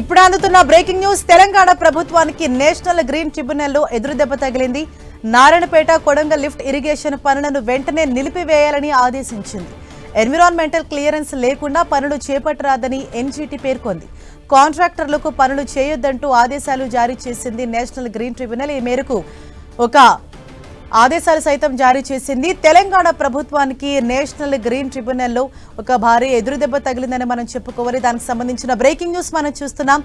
ఇప్పుడు అందుతున్న breaking news. Telangana ప్రభుత్వానికి నేషనల్ గ్రీన్ ట్రిబ్యునల్లో ఎదురుదెబ్బ తగిలింది. నారాయణపేట కొడంగ లిఫ్ట్ ఇరిగేషన్ పనులను వెంటనే నిలిపివేయాలని ఆదేశించింది. ఎన్విరాన్మెంటల్ క్లియరెన్స్ లేకుండా పనులు చేపట్టరాదని ఎన్జీటీ పేర్కొంది. కాంట్రాక్టర్లకు పనులు చేయొద్దంటూ ఆదేశాలు జారీ చేసింది నేషనల్ గ్రీన్ ట్రిబ్యునల్. ఈ మేరకు ఒక ఆదేశాలు సైతం జారీ చేసింది. తెలంగాణ ప్రభుత్వానికి నేషనల్ గ్రీన్ ట్రిబ్యునల్లో ఒక భారీ ఎదురుదెబ్బ తగిలిందని మనం చెప్పుకోవాలి. దానికి సంబంధించిన బ్రేకింగ్ న్యూస్ మనం చూస్తున్నాం.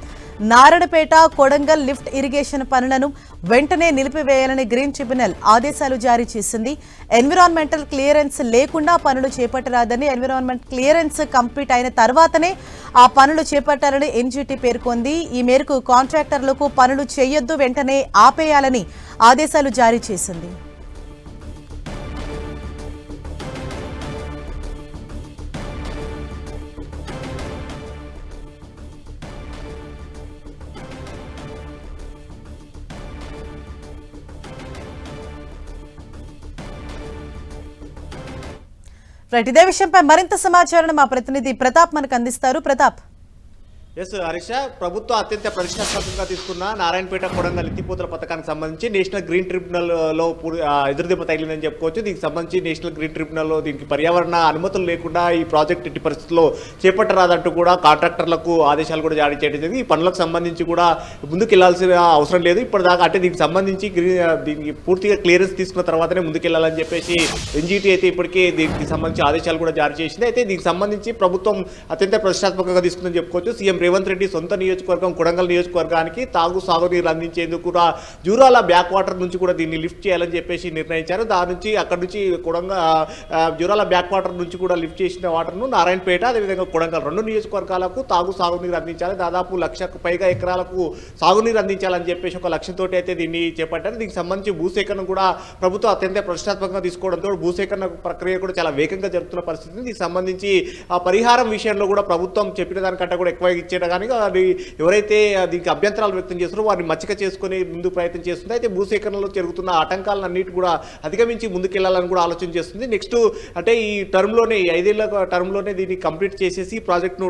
నారాయణపేట కొడంగల్ లిఫ్ట్ ఇరిగేషన్ పనులను వెంటనే నిలిపివేయాలని గ్రీన్ ట్రిబ్యునల్ ఆదేశాలు జారీ చేసింది. ఎన్విరాన్మెంటల్ క్లియరెన్స్ లేకుండా పనులు చేపట్టరాదని ఎన్విరాన్మెంట్ క్లియరెన్స్ కంప్లీట్ అయిన తర్వాతనే ఆ పనులు చేపట్టాలని ఎన్జీటీ పేర్కొంది. ఈ మేరకు కాంట్రాక్టర్లకు పనులు చేయొద్దు వెంటనే ఆపేయాలని ఆదేశాలు జారీ చేసింది. రైట్ ఇదే విషయంపై మరింత సమాచారం మా ప్రతినిధి ప్రతాప్ మనకు అందిస్తారు. ప్రతాప్. ఎస్ హరీష ప్రభుత్వం అత్యంత ప్రతిష్టాత్మకంగా తీసుకున్న నారాయణపేట కొడంగల్ ఎత్తిపోతల పథకానికి సంబంధించి నేషనల్ గ్రీన్ ట్రిబ్యునల్లో పూర్- ఎదురుదెబ్బ తగిలిందని చెప్పుకోవచ్చు. దీనికి సంబంధించి నేషనల్ గ్రీన్ ట్రిబ్యునల్లో దీనికి పర్యావరణ అనుమతులు లేకుండా ఈ ప్రాజెక్ట్ ఎట్టి పరిస్థితుల్లో చేపట్టరాదంటూ కూడా కాంట్రాక్టర్లకు ఆదేశాలు కూడా జారీ చేయడం జరిగింది. ఈ పనులకు సంబంధించి కూడా ముందుకెళ్ళాల్సిన అవసరం లేదు. ఇప్పటిదాకా అంటే దీనికి సంబంధించి దీనికి పూర్తిగా క్లియరెన్స్ తీసుకున్న తర్వాతనే ముందుకెళ్ళాలని చెప్పేసి ఎన్జీటీ అయితే ఇప్పటికే దీనికి సంబంధించి ఆదేశాలు కూడా జారీ చేసింది. అయితే దీనికి సంబంధించి ప్రభుత్వం అత్యంత ప్రతిష్టాత్మకంగా తీసుకుందని చెప్పుకోవచ్చు. సీఎం రేవంత్ రెడ్డి సొంత నియోజకవర్గం కొడంగల్ నియోజకవర్గానికి తాగు సాగునీరు అందించేందుకు కూడా జూరాల బ్యాక్ వాటర్ నుంచి కూడా దీన్ని లిఫ్ట్ చేయాలని చెప్పేసి నిర్ణయించారు. దాని నుంచి అక్కడి నుంచి కొడంగ జూరాల బ్యాక్ వాటర్ నుంచి కూడా లిఫ్ట్ చేసిన వాటర్ను నారాయణపేట అదేవిధంగా కొడంగల్ రెండు నియోజకవర్గాలకు తాగు సాగునీరు అందించాలి. దాదాపు లక్షకు పైగా ఎకరాలకు సాగునీరు అందించాలని చెప్పేసి ఒక లక్ష్యంతో అయితే దీన్ని చేపట్టారు. దీనికి సంబంధించి భూసేకరణ కూడా ప్రభుత్వం అత్యంత ప్రతిష్టాత్మకంగా తీసుకోవడంతో భూసేకరణ ప్రక్రియ కూడా చాలా వేగంగా జరుగుతున్న పరిస్థితి. దీనికి సంబంధించి ఆ పరిహారం విషయంలో కూడా ప్రభుత్వం చెప్పిన దానికంటే కూడా ఎక్కువ ఇచ్చేట కానీ అది ఎవరైతే దీనికి అభ్యంతరాలు వ్యక్తం చేస్తున్నారో వారిని మచ్చిక చేసుకుని ముందు ప్రయత్నం చేస్తుంది. అయితే భూసేకరణలో జరుగుతున్న ఆటంకాలను అన్నిటి కూడా అధిగమించి ముందుకెళ్ళాలని కూడా ఆలోచన చేస్తుంది. నెక్స్ట్ అంటే ఈ టర్మ్లోనే ఐదేళ్ళ టర్మ్లోనే దీన్ని కంప్లీట్ చేసేసి ప్రాజెక్ట్ను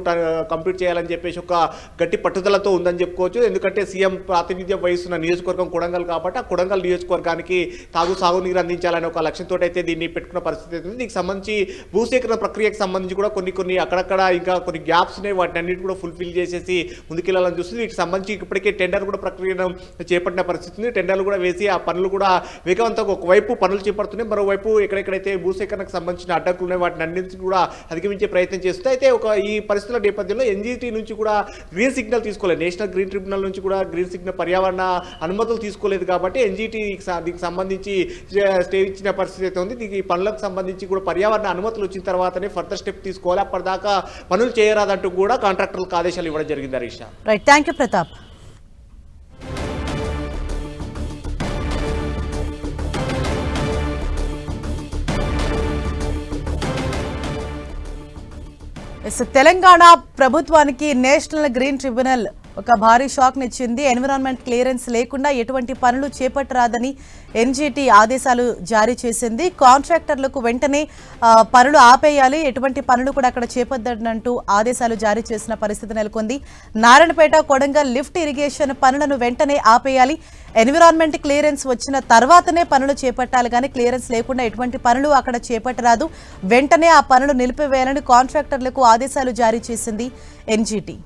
కంప్లీట్ చేయాలని చెప్పేసి ఒక గట్టి పట్టుదలతో ఉందని చెప్పుకోవచ్చు. ఎందుకంటే సీఎం ప్రాతినిధ్యం వహిస్తున్న నియోజకవర్గం కొడంగల్ కాబట్టి ఆ కొడంగల్ నియోజకవర్గానికి తాగు సాగునీరు అందించాలనే ఒక లక్ష్యంతో అయితే దీన్ని పెట్టుకున్న పరిస్థితి ఉంది. దీనికి సంబంధించి భూసేకరణ ప్రక్రియకు సంబంధించి కూడా కొన్ని కొన్ని అక్కడక్కడ ఇంకా కొన్ని గ్యాప్స్ ఉన్నాయి. వాటిని అన్నిటి కూడా ఫుల్ఫిల్ చేసేసి ముందుకెళ్ళాలని చూస్తుంది. వీటికి సంబంధించి ఇప్పటికే టెండర్ కూడా ప్రక్రియను చేపట్టిన పరిస్థితి ఉంది. టెండర్లు కూడా వేసి ఆ పనులు కూడా వేగవంతంగా ఒకవైపు పనులు చేపడుతున్నాయి. మరోవైపు ఎక్కడెక్కడైతే భూసేకరణకు సంబంధించిన అడ్డంకులు ఉన్నాయి వాటిని అన్నింటినీ కూడా అధిగమించే ప్రయత్నం చేస్తుంది. అయితే ఒక ఈ పరిస్థితుల నేపథ్యంలో ఎన్జీటీ నుంచి కూడా గ్రీన్ సిగ్నల్ తీసుకోలేదు. నేషనల్ గ్రీన్ ట్రిబ్యునల్ నుంచి కూడా గ్రీన్ సిగ్నల్ పర్యావరణ అనుమతులు తీసుకోలేదు కాబట్టి ఎన్జీటీ దీనికి సంబంధించి స్టే ఇచ్చిన పరిస్థితి అయితే ఉంది. దీనికి పనులకు సంబంధించి కూడా పర్యావరణ అనుమతులు వచ్చిన తర్వాతనే ఫర్దర్ స్టెప్ తీసుకోవాలి. అప్పటిదాకా పనులు చేయరాదంటూ కూడా కాంట్రాక్టర్లకు ఆదేశాలు ఇవ్వడం జరిగింది Harisha right thank you Pratap Telangana ప్రభుత్వానికి నేషనల్ గ్రీన్ ట్రిబ్యునల్ ఒక భారీ షాక్ నిచ్చింది. ఎన్విరాన్మెంట్ క్లియరెన్స్ లేకుండా ఎటువంటి పనులు చేపట్టరాదని ఎన్జీటీ ఆదేశాలు జారీ చేసింది. కాంట్రాక్టర్లకు వెంటనే పనులు ఆపేయాలి. ఎటువంటి పనులు కూడా అక్కడ చేపట్టనంటూ ఆదేశాలు జారీ చేసిన పరిస్థితి నెలకొంది. నారాయణపేట కొడంగల్ లిఫ్ట్ ఇరిగేషన్ పనులను వెంటనే ఆపేయాలి. ఎన్విరాన్మెంట్ క్లియరెన్స్ వచ్చిన తర్వాతనే పనులు చేపట్టాలి కానీ క్లియరెన్స్ లేకుండా ఎటువంటి పనులు అక్కడ చేపట్టరాదు. వెంటనే ఆ పనులు నిలిపివేయాలని కాంట్రాక్టర్లకు ఆదేశాలు జారీ చేసింది ఎన్జీటీ.